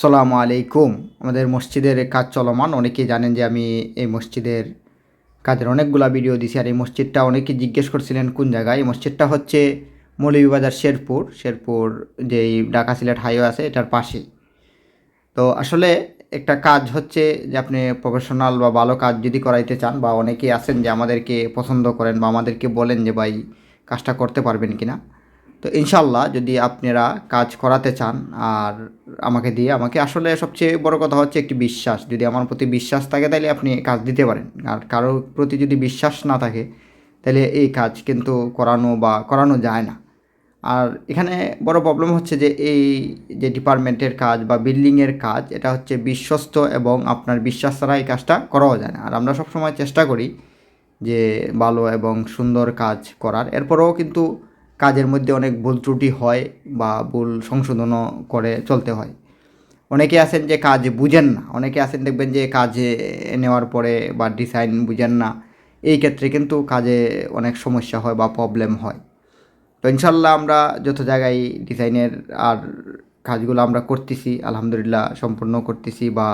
সালামু আলাইকুম। আমাদের মসজিদের কাজ চলমান। অনেকেই জানেন যে আমি এই মসজিদের কাজের অনেকগুলা ভিডিও দিছি, আর এই মসজিদটা অনেকে জিজ্ঞেস করছিলেন কোন জায়গায়। এই মসজিদটা হচ্ছে মৌলভীবাজার শেরপুর। শেরপুর যেই ঢাকা সিলেট হাইওয়ে আছে, এটার পাশেই। তো আসলে একটা কাজ হচ্ছে যে আপনি প্রফেশনাল বা ভালো কাজ যদি করাইতে চান, বা অনেকেই আছেন যে আমাদেরকে পছন্দ করেন বা আমাদেরকে বলেন যে, ভাই, কাজটা করতে পারবেন কি না তো ইনশাল্লাহ যদি আপনারা কাজ করাতে চান, আর আমাকে দিয়ে। আমাকে আসলে সবচেয়ে বড় কথা হচ্ছে একটি বিশ্বাস। যদি আমার প্রতি বিশ্বাস থাকে তাহলে আপনি কাজ দিতে পারেন। আর কারোর প্রতি যদি বিশ্বাস না থাকে তাহলে এই কাজ কিন্তু করানো বা করানো যায় না। আর এখানে বড় প্রবলেম হচ্ছে যে, এই যে ডিপার্টমেন্টের কাজ বা বিল্ডিংয়ের কাজ, এটা হচ্ছে বিশ্বস্ত এবং আপনার বিশ্বাস ছাড়া এই কাজটা করাও যায় না। আর আমরা সবসময় চেষ্টা করি যে ভালো এবং সুন্দর কাজ করার। এরপরেও কিন্তু কাজের মধ্যে অনেক ভুল ত্রুটি হয় বা ভুল সংশোধনও করে চলতে হয়। অনেকে আছেন যে কাজ বুঝেন না, অনেকে আছেন দেখবেন যে কাজে নেওয়ার পরে বা ডিজাইন বুঝেন না, এই ক্ষেত্রে কিন্তু কাজে অনেক সমস্যা হয় বা প্রবলেম হয়। তো ইনশাল্লাহ আমরা যত জায়গায় ডিজাইনের আর কাজগুলো আমরা করতেছি, আলহামদুলিল্লাহ সম্পূর্ণ করতেছি বা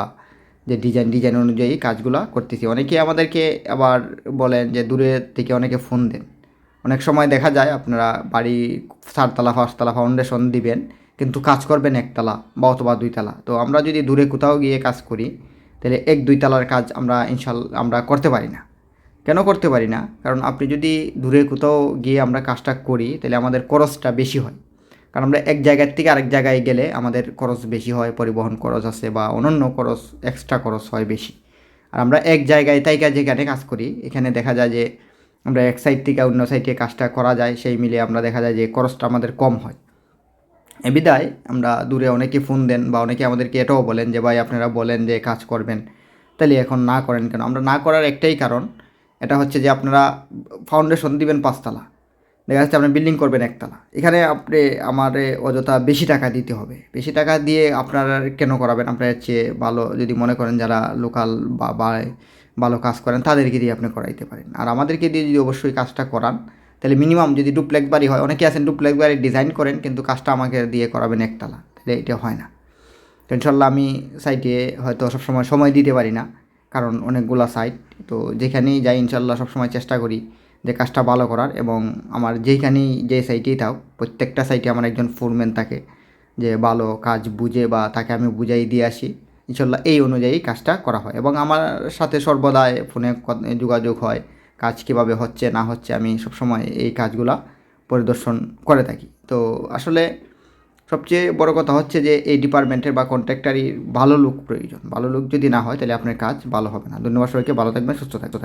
যে ডিজাইন ডিজাইন অনুযায়ী কাজগুলো করতেছি। অনেকে আমাদেরকে আবার বলেন যে দূরে থেকে অনেকে ফোন দেন। অনেক সময় দেখা যায় আপনারা বাড়ি চারতলা, পাঁচতলা ফাউন্ডেশন দিবেন, কিন্তু কাজ করবেন একতলা বা অথবা দুইতলা তো আমরা যদি দূরে কোথাও গিয়ে কাজ করি, তাহলে এক দুই তলার কাজ আমরা ইনশাল, আমরা করতে পারি না। কেন করতে পারি না? কারণ আপনি যদি দূরে কোথাও গিয়ে আমরা কাজটা করি, তাহলে আমাদের খরচটা বেশি হয়। কারণ আমরা এক জায়গার থেকে আরেক জায়গায় গেলে আমাদের খরচ বেশি হয়, পরিবহন খরচ আছে বা অন্যান্য খরচ এক্সট্রা খরচ হয় বেশি। আর আমরা এক জায়গায় তাই কাজ যেখানে কাজ করি, এখানে দেখা যায় যে আমরা এক সাইড থেকে অন্য সাইডে কাজটা করা যায়, সেই মিলে আমরা দেখা যায় যে খরচটা আমাদের কম হয়। এ বিদায়, আমরা দূরে অনেকে ফোন দেন বা অনেকে আমাদেরকে এটাও বলেন যে, ভাই, আপনারা বলেন যে, কাজ করবেন। তাহলে এখন না করেন কেন? আমরা না করার একটাই কারণ, এটা হচ্ছে যে আপনারা ফাউন্ডেশন দিবেন পাঁচতলা। দেখা যাচ্ছে আপনি বিল্ডিং করবেন একতলা। এখানে আপনি আমার অযথা বেশি টাকা দিতে হবে। বেশি টাকা দিয়ে আপনারা কেন করাবেন? আপনার চেয়ে ভালো যদি মনে করেন যারা লোকাল বা ভালো কাজ করেন, তাদেরকে দিয়ে আপনি করাইতে পারেন। আর আমাদেরকে দিয়ে যদি অবশ্যই কাজটা করান, তাহলে মিনিমাম যদি ডুপ্লেক্স বাড়ি হয়, অনেকে আছেন ডুপ্লেক্স বাড়ি ডিজাইন করেন, কিন্তু কাজটা আমাকে দিয়ে করাবেন একতলা, তাহলে এটা হয় না। তো ইনশাল্লাহ আমি সাইটে হয়তো সবসময় সময় দিতে পারি না, কারণ অনেকগুলো সাইট তো যেখানেই যাই ইনশাল্লাহ সবসময় চেষ্টা করি যে কাজটা ভালো করার এবং আমার যেখানেই যে সাইটেই থাক, প্রত্যেকটা সাইটে আমার একজন ফোরম্যান থাকে, যে ভালো কাজ বুঝে বা তাকে আমি বুঝাই দিয়ে আসি। ইনশাল্লাহ এই অনুযায়ী কাজটা করা হয়। এবং আমার সাথে সর্বদাই ফোনে যোগাযোগ হয়, কাজ কীভাবে হচ্ছে, না হচ্ছে আমি সবসময় এই কাজগুলো পরিদর্শন করে থাকি। তো আসলে সবচেয়ে বড় কথা হচ্ছে যে, এই ডিপার্টমেন্টের বা কন্ট্রাক্টারির ভালো লোক প্রয়োজন। ভালো লোক যদি না হয়, তাহলে আপনার কাজ ভালো হবে না। ধন্যবাদ সবাইকে। ভালো থাকবেন, সুস্থ থাকবেন